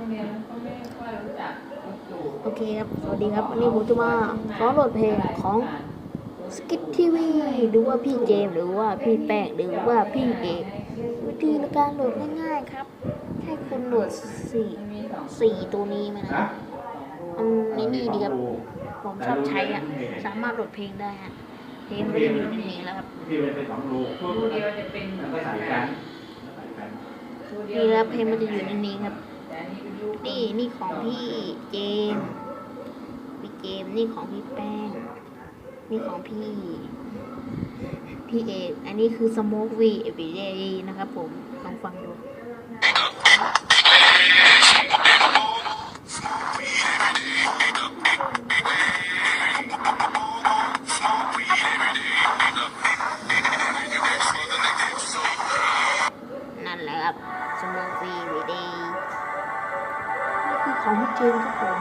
โรงเรียนเขาไม่ค่อยรู้จักครูโอเคครับ สวัสดีครับ วันนี้ผมจะมาขอโหลดเพลงของสกิททีวีหรือว่าพี่เจมส์หรือว่าพี่แป้งหรือว่าพี่เอกวิธีในการโหลดง่ายๆครับให้คุณโหลดสี่มีสองสี่ตัวนี้มานะมันนี่นี่ดีครับ ผมชอบใช้อะ สามารถโหลดเพลงได้ฮะ เพลงมันก็จะอยู่ในนี้แล้วครับที่เป็นไปสองรูครูเดียวจะเป็นเหมืแล้อวนก็กันใส่กันใส่กันครูเดียนี่วครับเพลงมันจะอยู่ในนี้ครับแต่อั นี่นี่ของพี่เจม พี่เจม นี่ของพี่แป้ง นี่ของพี่ พี่เอกอันนี้คือ Smoke V Everyday นะครับผม ลองฟังดูนั่นแหละครับ Smoke V Everyday นี่ คือของพี่เจมส์ครับผม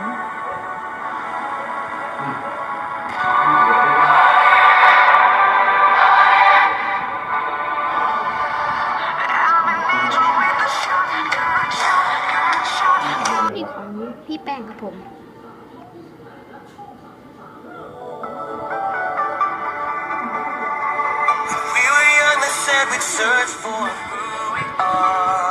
นี่ของพี่แป้งครับผม We were young and said we'd search for who we are.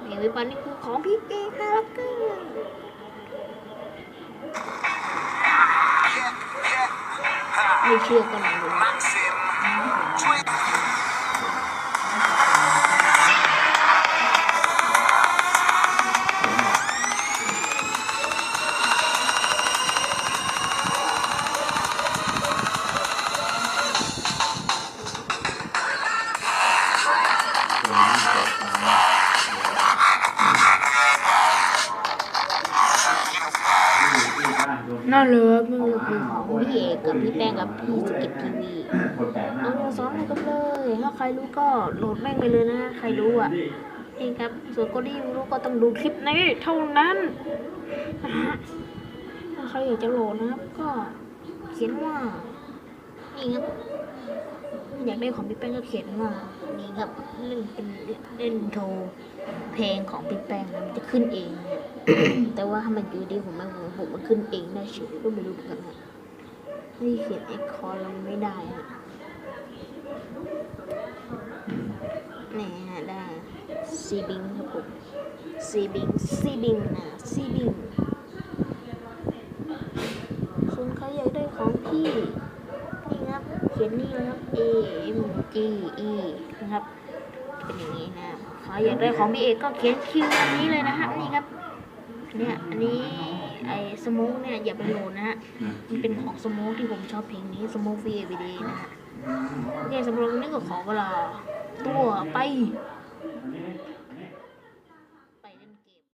เพลงวิปันนี่คือของพี่เอกครับก็ไม่เชื่อก็ลองดู น่าเลยครับนี่คือของพี่เอกกับพี่แป้งกับพี่สกิททีวีคนแปลกหน้าเอามาซ้อมกันเลย ถ้าใครรู้ก็โหลดแม่งไปเลยนะ ใครรู้อะนี่ครับ ส่วนคนที่รู้ก็ต้องดูคลิปนี้เท่านั้นนะฮะถ้าใครอยากจะโหลดนะครับ ก็เขียนว่านี่ครับ อยากได้ของพี่แป้งก็เขียนว่านี่ครับเล่นเป็นเล่นโทรเพลงของพี่แป้งนะมันจะขึ้นเองเนี่ยแต่ว่าถ้ามันอยู่ดีผมไม่ผมผมมันขึ้นเองได้เฉยก็ไม่รู้เหมือนกันนะนี่เขียนเอ็กคอร์ลงไม่ได้ฮะนี่ฮะได้ซีบิงครับผมซีบิงซีบิงนะซีบิงส่วนใครอยากได้ของพี่นี่ครับเขีย นี่นะครับ A M G E นะครับเป็นอย่างนี้นะใครอยากได้ของพี่เอกก็เขียนคิวอันนี้เลยนะฮะนี่ครับเนี่ยอันนี้ไอ้สโมกเนี่ยอย่าไปโหลดนะฮะมันเป็นของสโมกที่ผมชอบเพลงนี้สโมก V Everyday นะฮะเนี่ยสำหรับวันนี้ก็ขอเวลาตัวไป